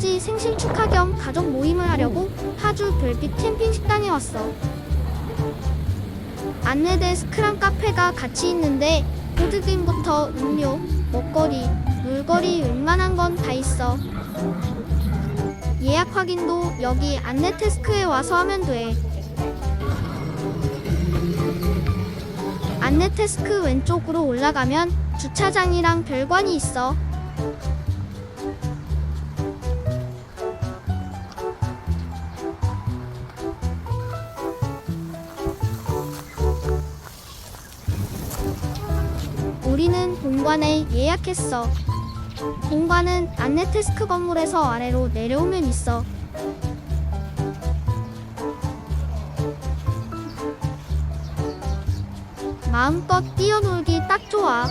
할아버지 생신 축하 겸 가족 모임을 하려고 파주 별빛 캠핑 식당에 왔어. 안내 데스크랑 카페가 같이 있는데 보드게임부터 음료, 먹거리, 물거리 웬만한 건 다 있어. 예약 확인도 여기 안내 데스크에 와서 하면 돼. 안내 데스크 왼쪽으로 올라가면 주차장이랑 별관이 있어. 우리는 본관에 예약했어. 본관은 안내 데스크 건물에서 아래로 내려오면 있어. 마음껏 뛰어놀기 딱 좋아.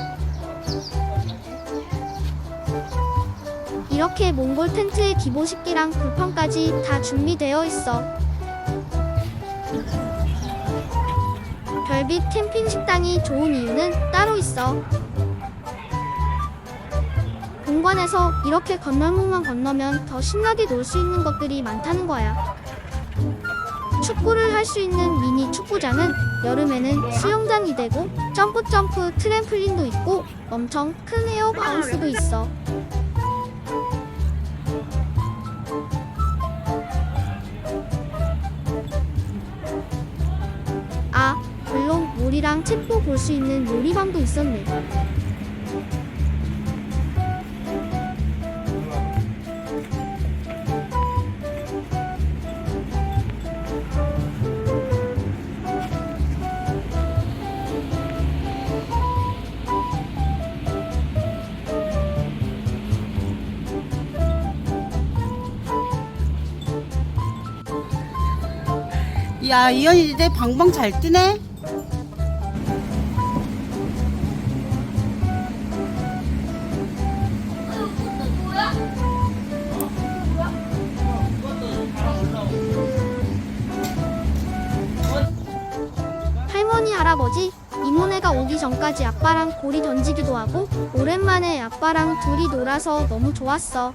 이렇게 몽골 텐트에 기보식기랑 불판까지 다 준비되어 있어. 별빛 캠핑 식당이 좋은 이유는 따로 있어. 본관에서 이렇게 건널목만 건너면 더 신나게 놀 수 있는 것들이 많다는 거야. 축구를 할 수 있는 미니 축구장은 여름에는 수영장이 되고 점프 점프 트램플린도 있고 엄청 큰 에어 바운스도 있어. 물이랑 책도 볼수 있는 요리방도 있었네. 야 이현이 이제 방방 잘 뛰네. 할아버지, 이모네가 오기 전까지 아빠랑 고리 던지기도 하고 오랜만에 아빠랑 둘이 놀아서 너무 좋았어.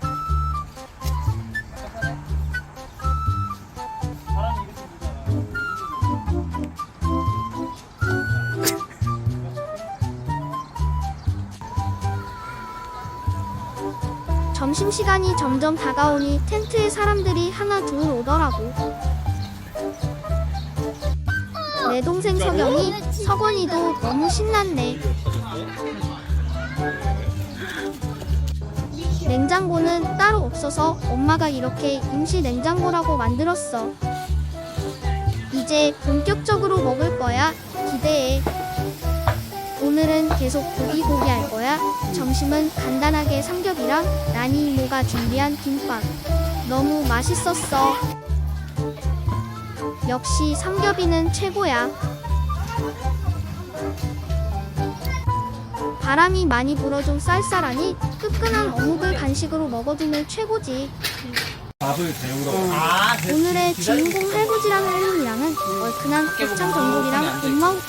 점심시간이 점점 다가오니 텐트에 사람들이 하나 둘 오더라고. 내 동생 석영이, 석원이도 너무 신났네. 냉장고는 따로 없어서 엄마가 이렇게 임시 냉장고라고 만들었어. 이제 본격적으로 먹을 거야. 기대해. 오늘은 계속 고기고기 할 거야. 점심은 간단하게 삼겹이랑 나니 이모가 준비한 김밥. 너무 맛있었어. 역시 삼겹이는 최고야. 바람이 많이 불어 좀 쌀쌀하니 뜨끈한 어묵을 간식으로 먹어두면 최고지. 밥을 데우러 오늘의 주인공 할부지랑 할머니랑은 얼큰한 곱창 전골이랑 군마우트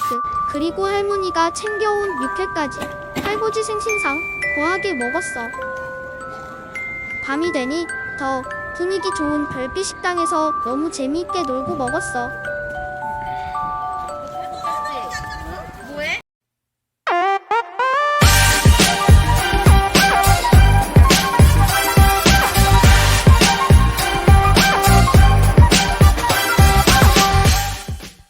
그리고 할머니가 챙겨온 육회까지 할부지 생신상 거하게 먹었어. 밤이 되니 더 분위기 좋은 별빛 식당에서 너무 재미있게 놀고 먹었어.